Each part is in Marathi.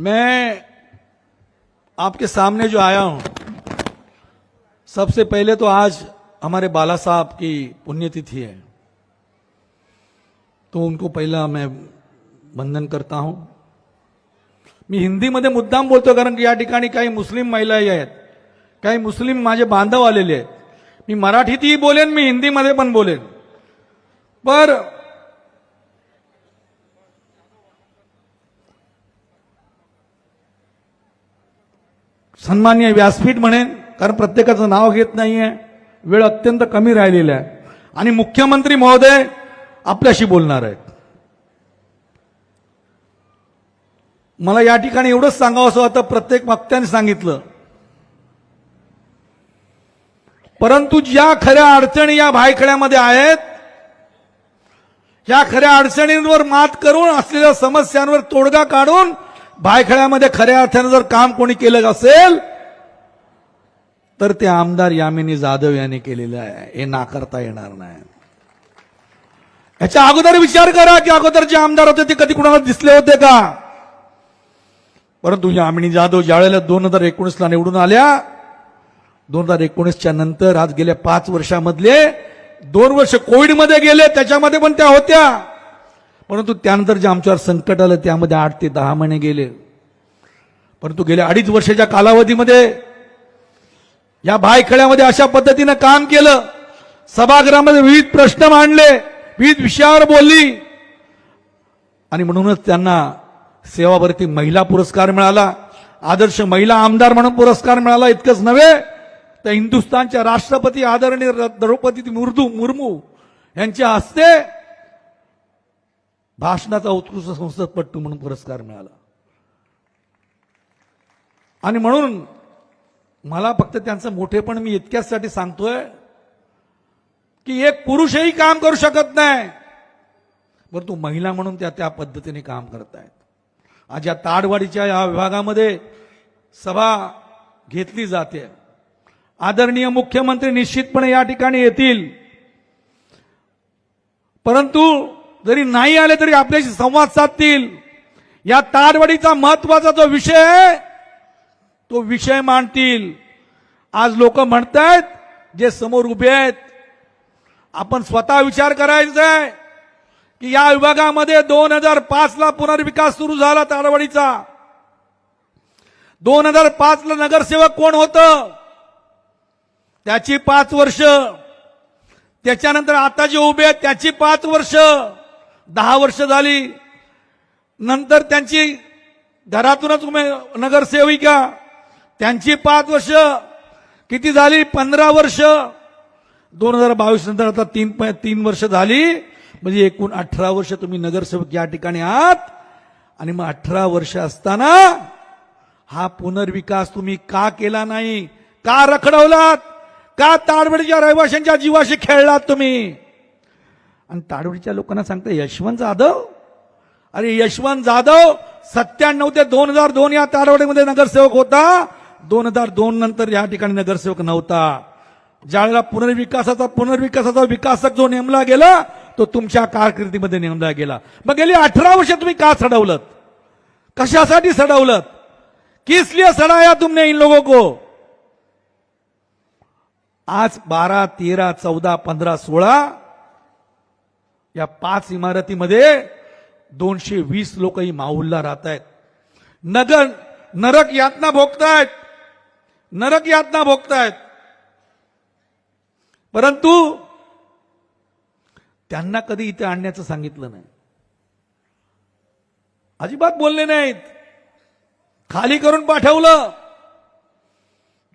मैं आपके सामने जो आया हूँ, सबसे पहले तो आज हमारे बाला साहब की पुण्यतिथि है। तो उनको पहिला मैं वंदन करता हूँ। मी हिंदीमध्ये मुद्दाम बोलतो, कारण की या ठिकाणी काही मुस्लिम महिलाही आहेत, काही मुस्लिम माझे बांधव आलेले आहेत. मी मराठीतही बोलेन, मी हिंदीमध्ये पण बोलेन. पर सन्मान्य व्यासपीठ म्हणेन कारण प्रत्येकाचं नाव घेत नाहीये. वेळ अत्यंत कमी राहिलेला आहे. आणि मुख्यमंत्री महोदय आपल्याशी बोलणार आहेत. मला या ठिकाणी एवढंच सांगावं असं वाटतं प्रत्येक वक्त्याने सांगितलं. परंतु ज्या खऱ्या अडचणी या भायखड्यामध्ये आहेत या खऱ्या अडचणींवर मात करून असलेल्या समस्यांवर तोडगा काढून भायखळ्यामध्ये खऱ्या अर्थानं जर काम कोणी केलं असेल तर ते आमदार यामिनी जाधव यांनी केलेलं आहे. हे नाकारता येणार नाही. याच्या अगोदर विचार करा की अगोदर जे आमदार होते ते कधी कुणाला दिसले होते का? परंतु यामिनी जाधव ज्यावेळेला दोन हजार एकोणीसला निवडून आल्या दोन हजार एकोणीसच्या नंतर आज गेल्या पाच वर्षामधले दोन वर्ष कोविडमध्ये गेले त्याच्यामध्ये पण त्या होत्या. परंतु त्यानंतर जे आमच्यावर संकट आलं त्यामध्ये आठ ते दहा महिने गेले. परंतु गेल्या अडीच वर्षाच्या कालावधीमध्ये या भायखळ्यामध्ये अशा पद्धतीनं काम केलं. सभागृहामध्ये विविध प्रश्न मांडले विविध विषयावर बोलली. आणि म्हणूनच त्यांना सेवावरती महिला पुरस्कार मिळाला. आदर्श महिला आमदार म्हणून पुरस्कार मिळाला. इतकंच नव्हे तर हिंदुस्थानच्या राष्ट्रपती आदरणीय द्रौपदी मुर्दू मुर्मू यांच्या हस्ते भाषणाचा उत्कृष्ट संसदपट्टू म्हणून पुरस्कार मिळाला. आणि म्हणून मला फक्त त्यांचं मोठेपण मी इतक्याचसाठी सांगतोय की एक पुरुषही काम करू शकत नाही. परंतु महिला म्हणून त्या त्या पद्धतीने काम करत आहेत आज या ताडवाडीच्या या विभागामध्ये सभा घेतली जाते. आदरणीय मुख्यमंत्री निश्चितपणे या ठिकाणी येतील. परंतु जरी नाही आले तरी आपल्याशी संवाद साधतील. या ताडवाडीचा महत्त्वाचा जो विषय आहे तो विषय मांडतील. आज लोक म्हणतायत जे समोर उभे आहेत आपण स्वतः विचार करायचा आहे की या विभागामध्ये दोन हजार पाच ला पुनर्विकास सुरू झाला ताडवाडीचा. दोन हजार पाच ला नगरसेवक कोण होतं? त्याची पाच वर्ष. त्याच्यानंतर आता जे उभे आहेत त्याची पाच वर्ष. दहा वर्ष झाली. नंतर त्यांची घरातूनच उमे नगरसेविका. त्यांची पाच वर्ष. किती झाली? पंधरा वर्ष. दोन हजार बावीस नंतर आता तीन प- तीन वर्ष झाली. म्हणजे एकूण अठरा वर्ष तुम्ही नगरसेवक या ठिकाणी आहात. आणि मग अठरा वर्ष असताना हा पुनर्विकास तुम्ही का केला नाही? का रखडवलात? का ताडबडीच्या रहिवाशांच्या जीवाशी खेळलात तुम्ही? आणि ताडोडीच्या लोकांना सांगता यशवंत जाधव? अरे यशवंत जाधव सत्त्याण्णव ते दोन हजार दोन या ताडवडीमध्ये नगरसेवक होता. दोन हजार दोन नंतर या ठिकाणी नगरसेवक नव्हता. ज्यावेळेला पुनर्विकासाचा पुनर्विकासाचा विकासक जो नेमला गेला तो तुमच्या कारकिर्दीमध्ये नेमला गेला. मग गेली अठरा वर्ष तुम्ही का सडवलं कशासाठी सडवलं किस लिए सड़ाया तुमने इन लोगों को? आज बारा तेरा चौदा पंधरा सोळा या पाच इमारतीमध्ये दोनशे वीस लोकही माहुलला राहत आहेत. नगर नरक यातना भोगतायत. नरक यातना भोगतायत. परंतु त्यांना कधी इथे आणण्याचं सांगितलं नाही. अजिबात बोलले नाहीत. खाली करून पाठवलं.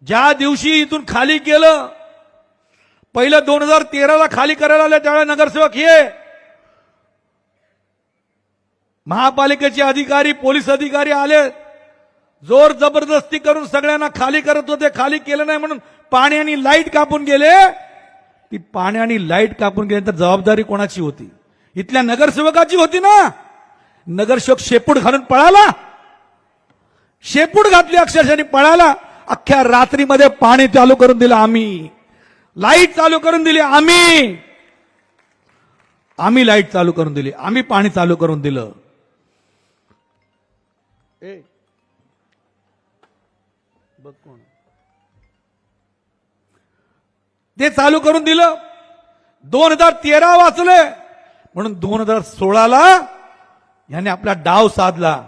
ज्या दिवशी इथून खाली केलं पहिलं दोन हजार तेराला खाली करायला आलं त्यावेळेला नगरसेवक हे महापालिकेचे अधिकारी पोलीस अधिकारी आले. जोर जबरदस्ती करून सगळ्यांना खाली करत होते. खाली केलं नाही म्हणून पाणी आणि लाइट कापून गेले. ती पाणी आणि लाइट कापून गेल्यानंतर जबाबदारी कोणाची होती? इथल्या नगरसेवकाची होती ना? नगरसेवक शेपूट घालून पळाला. शेपूट घातली अक्षरशाने पळाला. अख्ख्या रात्रीमध्ये पाणी चालू करून दिलं आम्ही. लाइट चालू करून दिली आम्ही. आम्ही लाइट चालू करून दिली. आम्ही पाणी चालू करून दिलं. ए. बघ कोण. ते चालू करून दिलं. दोन हजार तेरा वाचले. म्हणून दोन हजार सोळाला याने आपला डाव साधला.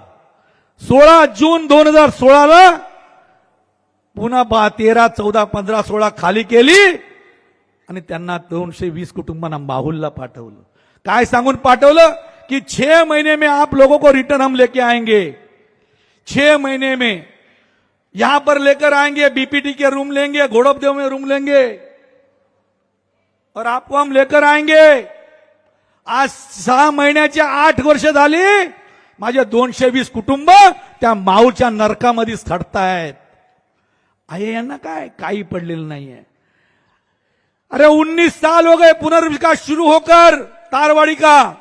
सोळा जून दोन हजार सोळाला पुन्हा बा तेरा चौदा पंधरा सोळा खाली केली आणि त्यांना दोनशे वीस कुटुंबांना माहुलला पाठवलं. काय सांगून पाठवलं? की छे महिने में आप लोगों को रिटर्न हम लेके आएंगे. छह महीने में यहां पर लेकर आएंगे बीपीटी के रूम लेंगे घोड़पदेव में रूम लेंगे। और आपको हम लेकर आएंगे। आज सहा महिन्याची आठ वर्ष झाली माझे दोनशे वीस कुटुंब त्या माऊच्या नरकामध्येच खडतायत. आहे यांना काय? काही पडलेलं नाहीये. अरे उन्नीस साल हो गए पुनर्विकास शुरू होकर तारवाड़ी का?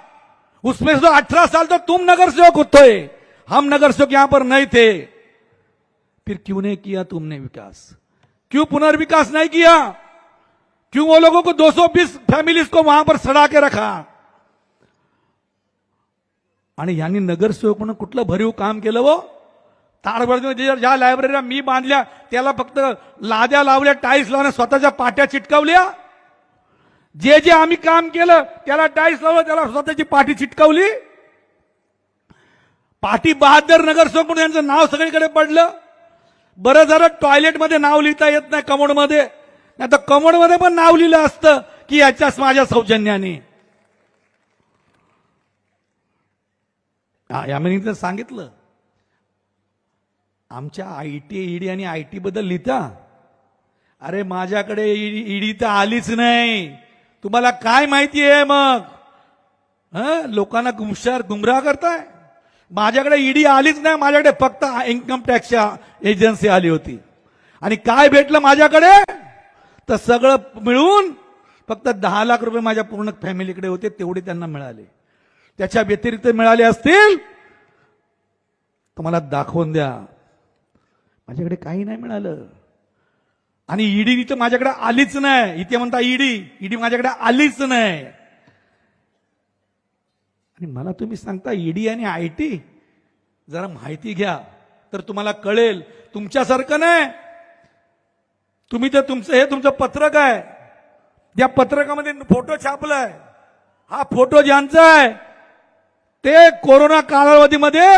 उसमें से अठारह साल तो तुम नगर सेवक थे हम नगर सेवक यहां पर नहीं थे। फिर क्यों नहीं किया तुमने विकास? क्यों पुनर्विकास नहीं किया? क्यों वो लोगों को 220 फैमिलीज को वहां पर सड़ा के रखा? आणि यांनी नगरसेवक म्हणून कुठलं भरीव काम केलं वो ताडगडमध्ये ज्या लायब्ररीला मी बांधल्या त्याला फक्त लाद्या लावल्या टाईल्स लावल्या स्वतःच्या पाट्या चिटकावल्या? जे जे आम्ही काम केलं त्याला टाईल्स लावलं त्याला स्वतःची पाठी चिटकावली? पाठी बहादर नगरसेवक म्हणून यांचं नाव सगळीकडे पडलं. बरं झालं टॉयलेटमध्ये नाव लिहिता येत नाही कमोडमध्ये. नाही तर कमोडमध्ये पण नाव लिहिलं असतं की याच्याच माझ्या सौजन्याने. हा, यामिनी तर सांगितलं. आमच्या आय टी ईडी आणि आय टी बद्दल लिहिता. अरे माझ्याकडे ईडी तर आलीच नाही. तुम्हाला काय माहिती आहे मग? लोकांना गुमशार गुमराह करताय? माझ्याकडे ईडी आलीच नाही माझ्याकडे फक्त इन्कम टॅक्सच्या एजन्सी आली होती. आणि काय भेटलं माझ्याकडे? तर सगळं मिळून फक्त दहा लाख रुपये माझ्या पूर्ण फॅमिलीकडे होते तेवढे त्यांना मिळाले. त्याच्या व्यतिरिक्त मिळाले असतील? तर मला दाखवून द्या. माझ्याकडे काही नाही मिळालं. आणि ईडी तर माझ्याकडे आलीच नाही. इथे म्हणता ईडी. ईडी माझ्याकडे आलीच नाही. आणि मला तुम्ही सांगता ईडी आणि आय टी जरा माहिती घ्या तर तुम्हाला कळेल. तुमच्यासारखं नाही. तुम्ही तर तुमचं हे तुमचं पत्रक आहे. या पत्रकामध्ये फोटो छापलाय. हा फोटो ज्यांचा आहे ते कोरोना कालावधीमध्ये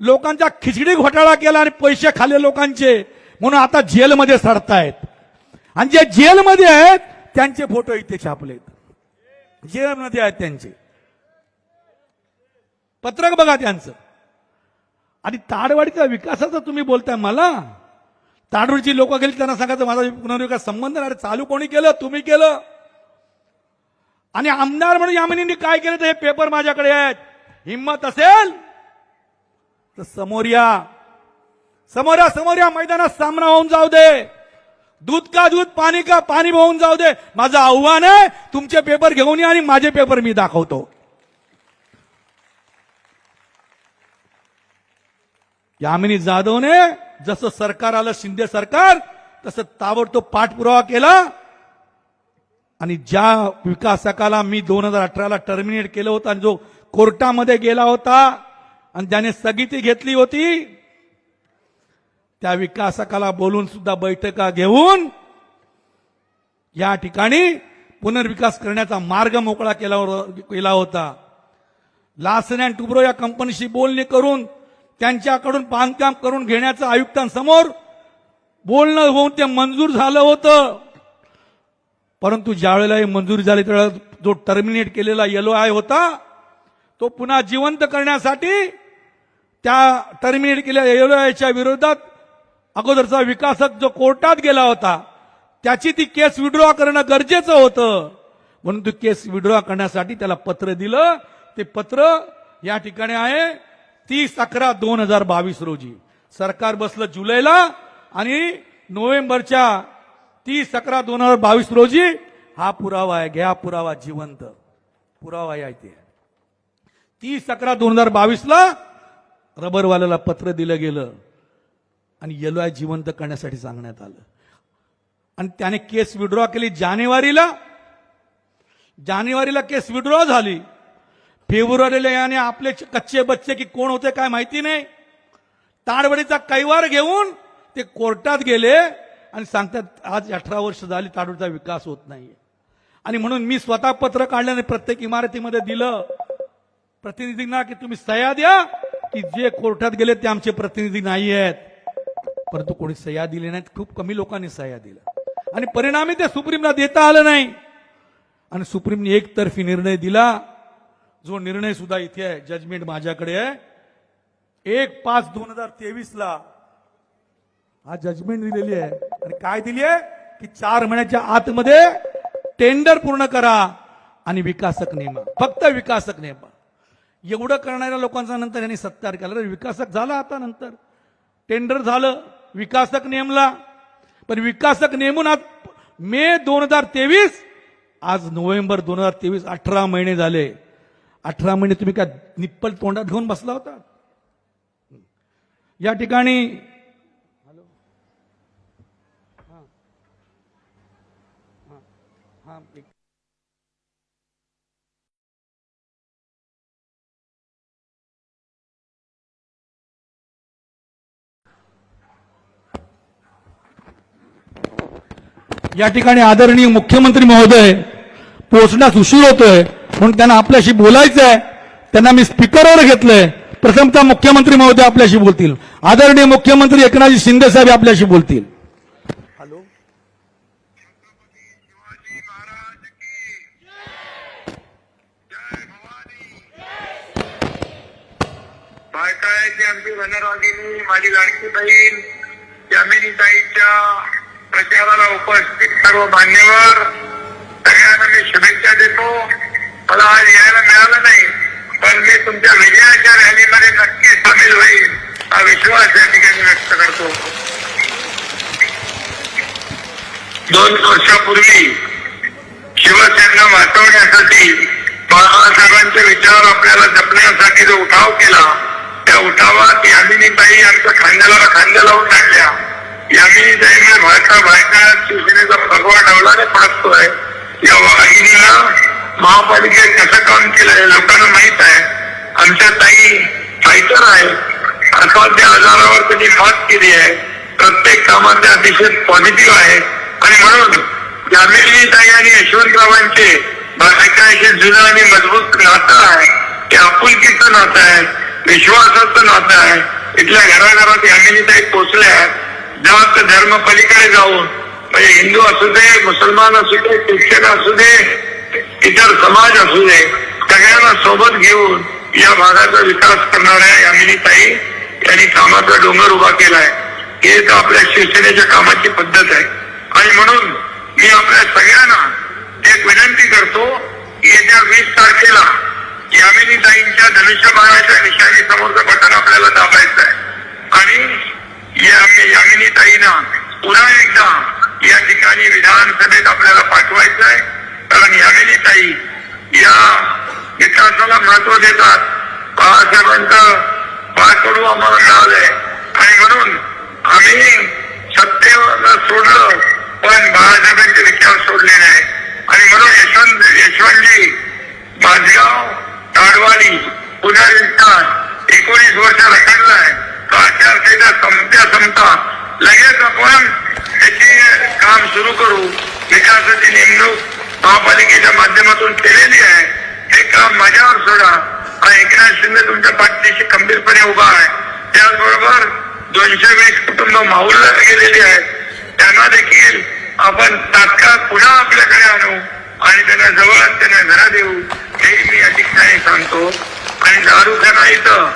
लोकांचा खिचडी घोटाळा केला आणि पैसे खाल्ले लोकांचे. म्हणून आता जेलमध्ये सरतायत. आणि जे जेलमध्ये आहेत त्यांचे फोटो इथे छापलेत. जेलमध्ये आहेत त्यांचे. पत्रक बघा त्यांचं. आणि ताडवाडीच्या विकासाचं तुम्ही बोलताय मला? ताडवाडीची लोक गेली त्यांना सांगायचं माझा पुनर्विकास संबंध नाही. अरे चालू कोणी केलं? तुम्ही केलं. आणि आमदार म्हणून यामिनींनी काय केलं तर हे पेपर माझ्याकडे आहेत. हिंमत असेल? तर समोर या. समोर या समोर या. मैदानात सामना होऊन जाऊ दे. दूध का दूध पाणी का पाणी होऊन जाऊ दे. माझं आव्हान आहे तुमचे पेपर घेऊन या आणि माझे पेपर मी दाखवतो. यामिनी जाधवने जसं सरकार आलं शिंदे सरकार तसं ताबडतोब पाठपुरावा केला. आणि ज्या विकासकाला मी दोन हजार अठराला टर्मिनेट केलं होतं आणि जो कोर्टामध्ये गेला होता आणि ज्याने स्थगिती घेतली होती त्या विकासकाला बोलून सुद्धा बैठका घेऊन या ठिकाणी पुनर्विकास करण्याचा मार्ग मोकळा केला केला होता. लासन अँड टुब्रो या कंपनीशी बोलणी करून त्यांच्याकडून बांधकाम करून घेण्याचं आयुक्तांसमोर बोलणं होऊन ते मंजूर झालं होतं. परंतु ज्यावेळेला हे मंजूर झाले त्यावेळेला जो टर्मिनेट केलेला येलो आय होता तो पुन्हा जिवंत करण्यासाठी त्या टर्मिनेट केलेल्या येलो आयच्या विरोधात अगोदरचा विकासक जो कोर्टात गेला होता त्याची ती केस विड्रॉ करणं गरजेचं होतं. म्हणून ती केस विड्रॉ करण्यासाठी त्याला पत्र दिलं. ते पत्र या ठिकाणी आहे तीस अकरा दोन हजार बावीस रोजी. सरकार बसलं जुलैला आणि नोव्हेंबरच्या तीस अकरा दोन हजार बावीस रोजी हा पुरावा आहे. घ्या पुरावा जिवंत. पुरावा आहे ते तीस अकरा दोन हजार बावीसला रबरवाल्याला पत्र दिलं गेलं आणि येलो आय जिवंत करण्यासाठी सांगण्यात आलं. आणि त्याने केस विड्रॉ केली जानेवारीला. जानेवारीला केस विड्रॉ झाली. फेब्रुवारीला याने आपले कच्चे बच्चे की कोण होते काय माहिती नाही. ताडवडीचा कैवार घेऊन ते कोर्टात गेले आणि सांगतात आज अठरा वर्ष झाली ताडवडीचा विकास होत नाहीये. आणि म्हणून मी स्वतः पत्र काढल्याने प्रत्येक इमारतीमध्ये दिलं प्रतिनिधींना की तुम्ही सह्या द्या की जे कोर्टात गेले ते आमचे प्रतिनिधी नाही आहेत. परंतु कोणी सह्या दिली नाहीत खूप कमी लोकांनी सह्या दिल्या. आणि परिणामी ते सुप्रीमला देता आलं नाही. आणि सुप्रीमने एकतर्फी निर्णय दिला जो निर्णय सुद्धा इथे आहे जजमेंट माझ्याकडे आहे. एक पाच दोन हजार तेवीस ला हा जजमेंट दिलेली आहे. आणि काय दिली आहे? की चार महिन्याच्या आतमध्ये टेंडर पूर्ण करा आणि विकासक नेमा. फक्त विकासक नेमा. एवढं करणाऱ्या लोकांचा नंतर यांनी सत्कार केला. विकासक झाला आता नंतर. टेंडर झालं विकासक नेमला. पण विकासक नेमून आज मे दोन हजार तेवीस आज नोव्हेंबर दोन हजार तेवीस अठरा महिने झाले. अठरा महिने तुम्ही काय निप्पल तोंडात घेऊन बसला होता? या ठिकाणी हा या ठिकाणी आदरणीय मुख्यमंत्री महोदय पोहोचण्यास उशीर होतोय. म्हणून त्यांना आपल्याशी बोलायचं आहे त्यांना मी स्पीकरवर घेतलंय. प्रथमतः मुख्यमंत्री महोदय आपल्याशी बोलतील. आदरणीय मुख्यमंत्री एकनाथजी शिंदे साहेब आपल्याशी बोलतील. हॅलो. शिवाजी महाराज की जय भवानी बायकाळ्याची आमची वनरागिनी माझी लाडकी बहीण यामिनीताईच्या प्रचाराला उपस्थित सर्व मान्यवर सगळ्यांना मी शुभेच्छा देतो. मला आज यायला मिळालं नाही. पण मी तुमच्या विजयाच्या रॅलीमध्ये नक्की सामील होईल. हा विश्वास या ठिकाणी व्यक्त करतो. दोन वर्षापूर्वी शिवसेना वाचवण्यासाठी बाळासाहेबांचे विचार आपल्याला जपण्यासाठी जो उठाव केला त्या उठावात यामिनीबाई यांच्या खांद्याला खांद्या लावून टाकल्या यामिनीताईने बायका बायका शिवसेनेचा भगवा ठेवला पडतोय. या वाहिनीला महापालिकेत कसं काम केलंय लोकांना माहीत आहे. आमच्या ताई फायटर आहे. असाध्य आजारावर त्यांनी मात केली आहे. प्रत्येक कामात अतिशय पॉझिटिव्ह आहे. आणि म्हणून जामिनी ताई आणि यशवंतरावांचे बायकाशी जुनं आणि मजबूत नातं आहे. ते आपुलकीचं नातं आहे. विश्वासाचं नातं आहे. इथल्या घराघरात यामिनी ताई पोचल्या आहेत. जात धर्म पलीकडे जाऊन म्हणजे हिंदू असू दे मुसलमान असू दे ख्रिश्चन असू दे इतर समाज असू दे सगळ्यांना सोबत घेऊन या भागाचा विकास करणाऱ्या यामिनीताई यांनी कामाचा डोंगर उभा केलाय. हे तर आपल्या शिवसेनेच्या कामाची पद्धत आहे. आणि म्हणून मी आपल्या सगळ्यांना एक विनंती करतो की येत्या वीस तारखेला यामिनीताईंच्या धनुष्यबाणाच्या निशाणी समोरचं बटन आपल्याला दाबायचं आहे आणि या यामिनीताईंना पुन्हा एकदा या ठिकाणी विधानसभेत आपल्याला पाठवायचं आहे कारण यामिनीताई या विकासाला महत्त्व देतात. बाळासाहेबांचं बाळकडू आम्हाला मिळालंय आणि म्हणून आम्ही सत्तेला सोडलं पण बाळासाहेबांचे विचार सोडले नाही. आणि म्हणून यशवंत यशवंतजी माझगाव ताडवाली पुनर्विस्तार एकोणीस वर्ष रखडलाय तो आचारसंहिता संपत्या संपता. लगेच आपण त्याचे काम सुरू करू. विकासाची नेमणूक महापालिकेच्या माध्यमातून केलेली आहे. हे काम माझ्यावर सोडा. आणि एकनाथ शिंदे तुमच्या पाठीशी खंबीरपणे उभा आहे. त्याचबरोबर दोनशे वीस कुटुंब माहुलला गेलेली आहेत त्यांना देखील आपण तात्काळ पुन्हा आपल्याकडे आणू आणि त्यांना जवळ त्यांना घरा देऊ. हे मी या ठिकाणी सांगतो. आणि दारुखाना इथं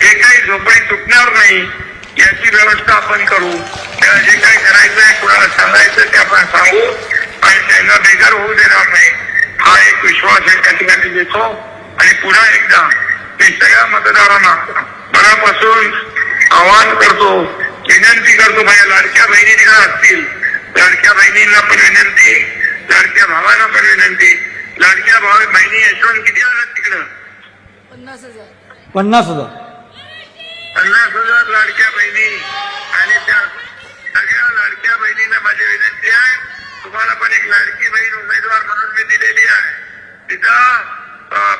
जे काही झोपडी तुटणार नाही याची व्यवस्था आपण करू. त्याला जे काही करायचं आहे कुणाला सांगायचं ते आपण सांगू. त्यांना बेकार होऊ देणार नाही. हा एक विश्वास त्या ठिकाणी देतो. आणि पुन्हा एकदा मी सगळ्या मतदारांना मनापासून आवाहन करतो विनंती करतो माझ्या लाडक्या बहिणी तिकडे असतील? लाडक्या बहिणींना पण विनंती लाडक्या भावांना पण विनंती. लाडक्या भाव बहिणी यशवंत किती आलात तिकडं? पन्नास हजार. पन्नास हजार. पन्नास हजार लाडक्या बहिणी. आणि त्या सगळ्या लाडक्या बहिणींना माझी विनंती आहे. तुम्हाला पण एक लाडकी बहीण उमेदवार म्हणून मी दिलेली आहे. तिथं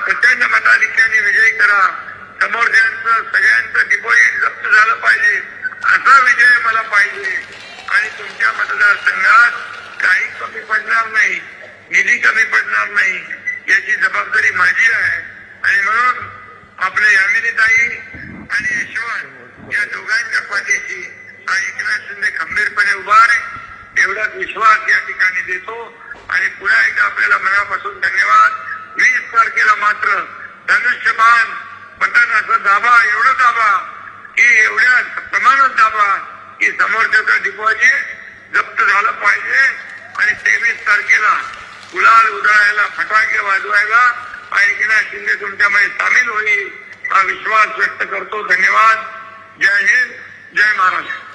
प्रचंड मताधिक्याने विजय करा. समोरच्यांचं सगळ्यांचं डिपॉझिट जप्त झालं पाहिजे. असा विजय मला पाहिजे. आणि तुमच्या मतदारसंघात काही कमी पडणार नाही. निधी कमी पडणार नाही. याची जबाबदारी माझी आहे. आणि म्हणून आपले यामिनीताई आणि यशवंत या दोघांच्या पाठीशी हा एकनाथ शिंदे खंबीरपणे उभा आहे. एवढाच विश्वास या ठिकाणी देतो. आणि पुन्हा एकदा आपल्याला मनापासून धन्यवाद. वीस तारखेला मात्र धनुष्यमान बटन असं दाबा एवढं दाबा की एवढ्या प्रमाणात दाबा की समोरच्याचा डिपॉझिट जप्त झालं पाहिजे. आणि तेवीस तारखेला गुलाल उधळायला फटाके वाजवायला हा एकनाथ शिंदे तुमच्यामध्ये सामील होईल. हा विश्वास व्यक्त करतो. धन्यवाद. जय हिंद. जय महाराष्ट्र.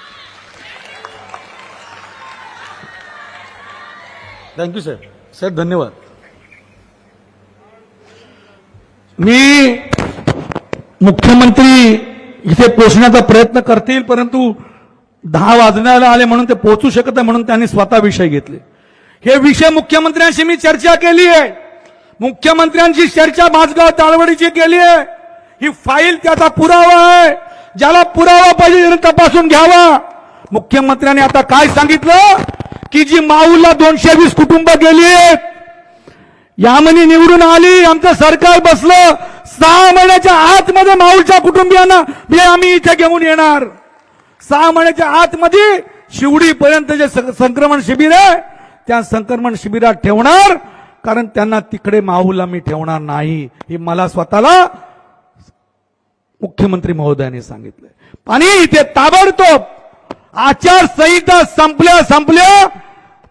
थँक्यू साहेब साहेब धन्यवाद. मी मुख्यमंत्री इथे पोचण्याचा प्रयत्न करतील परंतु दहा वाजण्याला आले म्हणून ते पोहोचू शकत नाही म्हणून त्यांनी स्वतः विषय घेतले. हे विषय मुख्यमंत्र्यांशी मी चर्चा केली आहे. मुख्यमंत्र्यांची चर्चा माझगाव ताळवडीची केली आहे. ही फाईल त्याचा पुरावा आहे. ज्याला पुरावा पाहिजे तपासून घ्यावा. मुख्यमंत्र्यांनी आता काय सांगितलं? की जी माऊला दोनशे वीस कुटुंब गेली आहेत यामिनी निवडून आली आमचं सरकार बसलं सहा महिन्याच्या आतमध्ये माऊलच्या कुटुंबियांना हे आम्ही इथे घेऊन येणार. सहा महिन्याच्या आतमध्ये शिवडीपर्यंत जे संक्रमण शिबिर आहे त्या संक्रमण शिबिरात ठेवणार कारण त्यांना तिकडे माऊला मी ठेवणार नाही हे मला स्वतःला मुख्यमंत्री महोदयाने सांगितलंय. आणि इथे ताबडतोब आचारसंहिता संपल्या संपल्या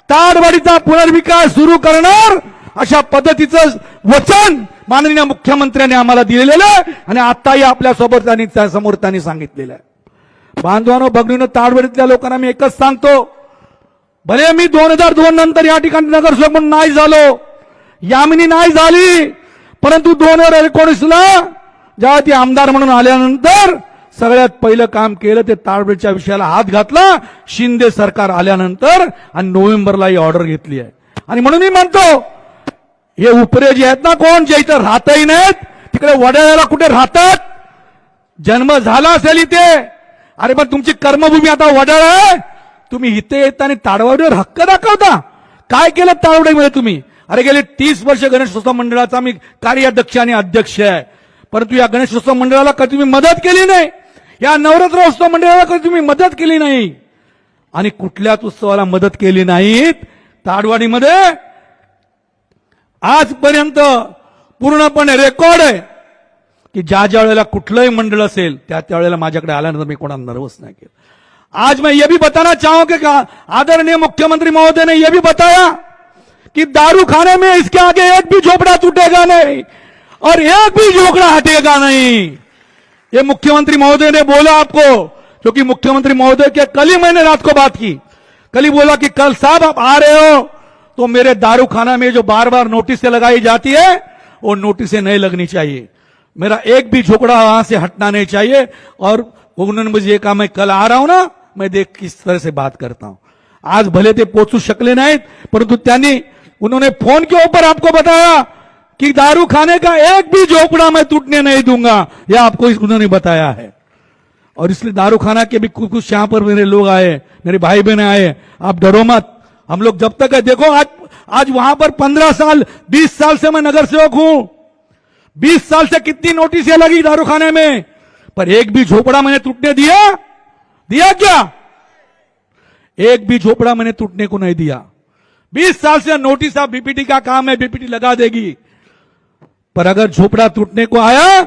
ताडवाडीचा पुनर्विकास सुरू करणार अशा पद्धतीचं वचन माननीय मुख्यमंत्र्यांनी आम्हाला दिलेलं आहे आणि आताही आपल्यासोबत त्यांनी त्या समोर त्यांनी सांगितलेलं आहे. बांधवानो बघणीनं ताडवडीतल्या लोकांना मी एकच सांगतो. भले मी दोन हजार दोन नंतर या ठिकाणी नगरसेवक म्हणून नाही झालो यामिनी नाही झाली परंतु दोन हजार एकोणीसला जेव्हा ती आमदार म्हणून आल्यानंतर सगळ्यात पहिलं काम केलं ते ताडबेडच्या विषयाला हात घातला शिंदे सरकार आल्यानंतर आणि नोव्हेंबरला ही ऑर्डर घेतली आहे. आणि म्हणून मी म्हणतो हे उपरे जे आहेत ना कोण जे इथं राहतही नाहीत तिकडे वडाळ्याला कुठे राहतात? जन्म झाला असेल इथे. अरे पण तुमची कर्मभूमी आता वडाळ आहे. तुम्ही इथे येता आणि ताडवाडीवर हक्क दाखवता. काय केलं ताडवाडीमध्ये तुम्ही? अरे गेले तीस वर्ष गणेशोत्सव मंडळाचा मी कार्याध्यक्ष आणि अध्यक्ष आहे. परंतु या गणेशोत्सव मंडळाला कधी तुम्ही मदत केली नाही? या नवरात्रोत्सव मंडळाला कधी तुम्ही मदत केली नाही? आणि कुठल्याच उत्सवाला मदत केली नाहीत? ताडवाडीमध्ये आजपर्यंत पूर्णपणे रेकॉर्ड आहे की ज्या ज्या वेळेला कुठलंही मंडळ असेल त्या त्यावेळेला माझ्याकडे आल्यानंतर मी कोणाला नर्वस नाही केलं. आज मैं ये भी बताना चाहूंगा कि आदरणीय मुख्यमंत्री महोदय ने यह भी बताया कि दारू खाने में इसके आगे एक भी झोपड़ा टूटेगा नहीं और एक भी झोपड़ा हटेगा नहीं। ये मुख्यमंत्री महोदय ने बोला आपको, क्योंकि मुख्यमंत्री महोदय के कल ही मैंने रात को बात की। कल ही बोला कि कल साहब आप आ रहे हो तो मेरे दारू खाना में जो बार बार नोटिसें लगाई जाती है, वो नोटिसें नहीं लगनी चाहिए। मेरा एक भी झोपड़ा वहाँ से हटना नहीं चाहिए, और उन्होंने मुझे कहा, मैं कल आ रहा हूँ ना, मैं देख किस तरह से बात करता हूँ। आज भले ते पोचू शकले नाहीत परंतु त्यांनी उन्होंने फ़ोन के ऊपर आपको बताया कि दारू खाने का एक भी झोपड़ा मैं टूटने नहीं दूँगा। यह आपको उन्होंने बताया है। और इसलिए दारू खाना के भी कुछ कुछ यहाँ पर मेरे लोग आए, मेरे भाई बहन आए। आप डरो मत। हम लोग जब तक है, देखो, आज आज वहाँ पर पंद्रह साल, बीस साल से मैं नगर सेवक हूँ। बीस साल से कितनी नोटिसें लगी दारू खाने में। पर एक भी झोपड़ा मैंने टूटने दिया? दिया क्या? एक भी झोपड़ा मैंने टूटने को नहीं दिया। बीस साल से नोटिस आप बीपीटी का काम है, बीपीटी लगा देगी। पर अगर झोपड़ा टूटने को आया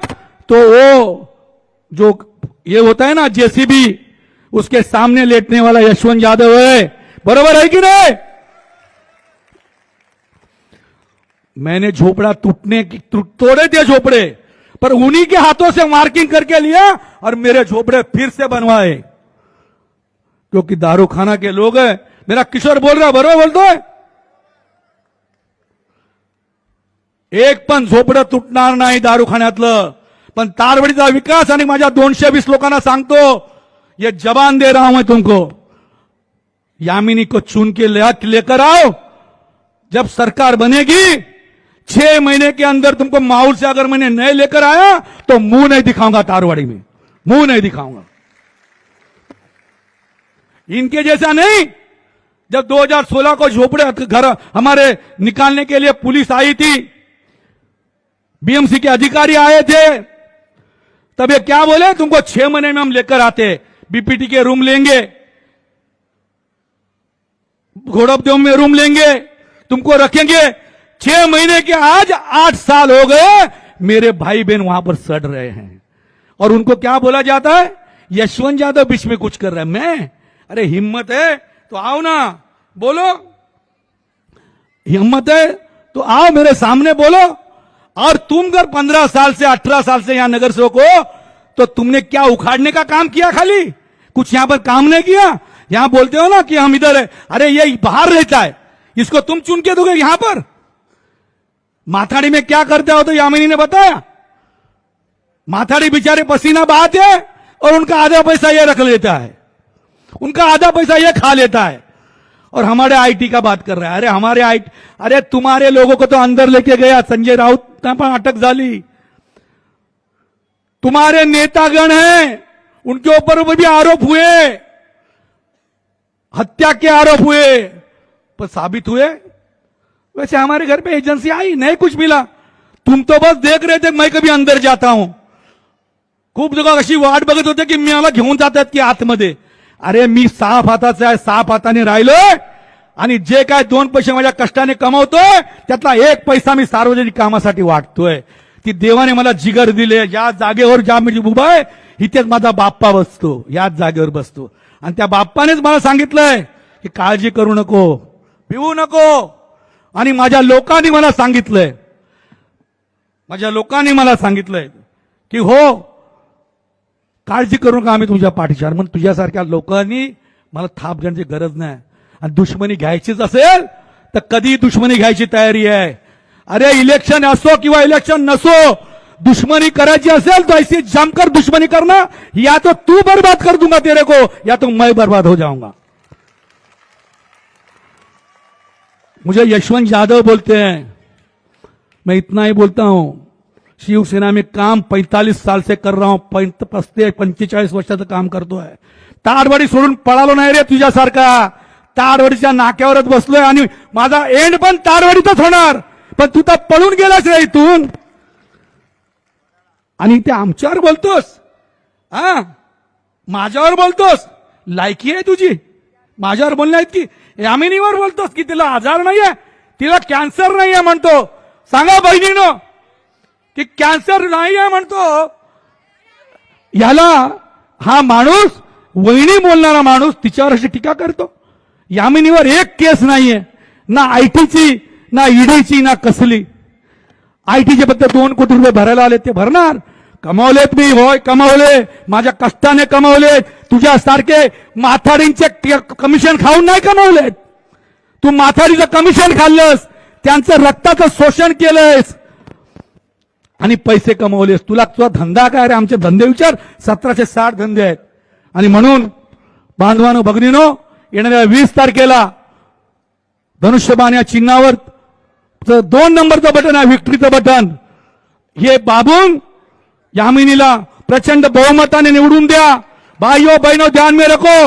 तो वो जो ये होता है ना जेसीबी उसके सामने लेटने वाला यशवंत यादव है। बरोबर है कि नहीं? मैंने झोपड़ा टूटने की तोड़े थे झोपड़े पर उन्हीं के हाथों से मार्किंग करके लिया और मेरे झोपड़े फिर से बनवाए। क्योंकि दारू खाना के लोग हैं। मेरा किशोर बोल रहा है, बरोबर बोलतो है एक पण झोपडं तुटणार नाही दारूखान्यातलं. पण तारवडीचा विकास आणि माझ्या दोनशे वीस लोकांना सांगतो ये जबान दे रहा हूं मैं तुमको. यामिनी को चुन के ले- लेकर आओ। जब सरकार बनेगी छह महीने के अंदर तुमको माहौल से अगर मैंने नए लेकर आया तो मुंह नहीं दिखाऊंगा तारवाड़ी में। मुंह नहीं दिखाऊंगा। इनके जैसा नहीं। जब 2016 को झोपड़े घर हमारे निकालने के लिए पुलिस आई थी बीएमसी के अधिकारी आए थे। तब ये क्या बोले? तुमको छह महीने में हम लेकर आते, बीपीटी के रूम लेंगे घोड़पदेव में रूम लेंगे, तुमको रखेंगे। छह महीने के आज आठ साल हो गए, मेरे भाई बहन वहाँ पर सड़ रहे हैं। और उनको क्या बोला जाता है? यशवंत यादव बीच में कुछ कर रहा है। मैं? अरे हिम्मत है तो आओ ना, बोलो। हिम्मत है तो आओ मेरे सामने, बोलो। और तुम अगर पंद्रह साल से, अठारह साल से यहाँ नगर सेवक हो तो तुमने क्या उखाड़ने का काम किया खाली? कुछ यहाँ पर काम नहीं किया? यहाँ बोलते हो ना कि हम इधर है। अरे, ये बाहर रहता है। इसको तुम चुन के दोगे यहाँ पर? माथाड़ी में क्या करते हो तो यामिनी ने बताया। माथाड़ी बेचारे पसीना बहाते हैं और उनका आधा पैसा ये रख लेता है। उनका आधा पैसा ये खा लेता है। और हमारे आईटी का बात कर रहा है। अरे, हमारे आईटी अरे, तुम्हारे लोगों को तो अंदर लेके गया संजय राउत। पण अटक झाली तुम्हारे नेतागण हैं उनके ऊपर भी आरोप हुए। हत्या के आरोप हुए पर साबित हुए। वैसे हमारे घर पे एजेंसी आई नहीं कुछ मिला। तुम तो बस देख रहे थे मैं कभी अंदर जाता हूं। खूप जगा अशी वाट बघत होते की मी आम्हाला घेऊन जातात की आतमध्ये। अरे मी साफ हाताचा आहे साफ हाताने राहिलोय। आणि जे काय दोन पैसे माझ्या कष्टाने कमवतोय त्यातला एक पैसा मी सार्वजनिक कामासाठी वाटतोय. ती देवाने मला जिगर दिले. ज्या जागेवर ज्या मी उभा आहे इथेच माझा बाप्पा बसतो. याच जागेवर बसतो. आणि त्या बाप्पानेच मला सांगितलंय की काळजी करू नको पिऊ नको. आणि माझ्या लोकांनी मला सांगितलंय माझ्या लोकांनी मला सांगितलंय की हो काळजी करू नका आम्ही तुझ्या पाठीशी म्हणून तुझ्यासारख्या लोकांनी मला थाप देण्याची गरज नाही. दुश्मनी घ्यायचीच असेल, तर कधी दुश्मनी घ्यायची तयारी आहे. अरे इलेक्शन असो किंवा इलेक्शन नसो, दुश्मनी करायची असेल तो ऐसी जमकर दुश्मनी करना या तो तू बर्बाद कर दूँगा तेरे को, या तो मैं बर्बाद हो जाऊँगा. मुझे यशवंत यादव बोलते हैं. मैं इतना ही बोलता हूँ. शिवसेना में काम 45 साल से कर रहा हूँ पस्ते पंचेचाळीस वर्षाचं काम करतोय ताडवाडी सोडून पळालो नाही रे तुझ्यासारखा ताडवाडीच्या नाक्यावरच बसलोय आणि माझा एंड पण ताडवाडीतच होणार. पण तू तर पळून गेलास रे इथून. आणि ते आमच्यावर बोलतोस. हा? माझ्यावर बोलतोस. लायकी आहे तुझी. माझ्यावर बोलण्या की यामिनीवर बोलतोस की तिला आजार नाहीये? तिला कॅन्सर नाहीये म्हणतो. सांगा बहिणीनं की कॅन्सर नाहीये म्हणतो. याला हा माणूस वहिनी बोलणारा माणूस तिच्यावर अशी टीका करतो. यामिनीवर एक केस नाहीये. ना आयटीची ना ईडीची ना कसली. आयटीचे फक्त दोन कोटी रुपये भरायला आले ते भरणार. कमावलेत मी होय कमावले. माझ्या कष्टाने कमावले तुझ्यासारखे माथाडींचे कमिशन खाऊन नाही कमावलेत. तू माथाडीचं कमिशन खाल्लंस. त्यांचं रक्ताचं शोषण केलंयस. आणि पैसे कमवलेस. तुला तुझा धंदा काय रे? आमचे धंदे विचार. सतराशे साठ धंदे आहेत. आणि म्हणून बांधवानो भगिनीनो येणाऱ्या वीस तारखेला धनुष्यबाण या चिन्हावर दोन नंबरचं बटन आहे विक्ट्रीचं बटन. हे बाबून यामिनीला प्रचंड बहुमताने निवडून द्या. भाइयों बहनों ध्यान में रखो.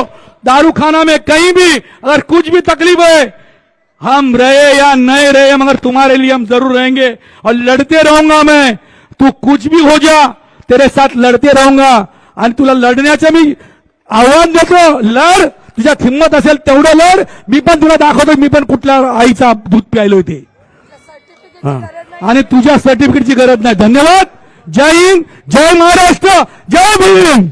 दारू खाना में कहीं भी अगर कुछ भी तकलीफ है हम रहे या नहीं रहे मगर तुम्हारे लिए हम जरूर रहेंगे और लड़ते रहूंगा मैं। तू कुछ भी हो जा तेरे साथ लड़ते रहूंगा। आणि तुला लढण्याचं मी आव्हान देतो लढ तुझ्यात हिंमत असेल तेवढं लढ मी पण तुला दाखवतो मी पण कुठल्या आईचा दूध प्यायलो ते सर्टिफिकेटची हा. गरज नाही आणि तुझ्या सर्टिफिकेटची गरज नाही. धन्यवाद. जय हिंद. जय महाराष्ट्र. जय भीम.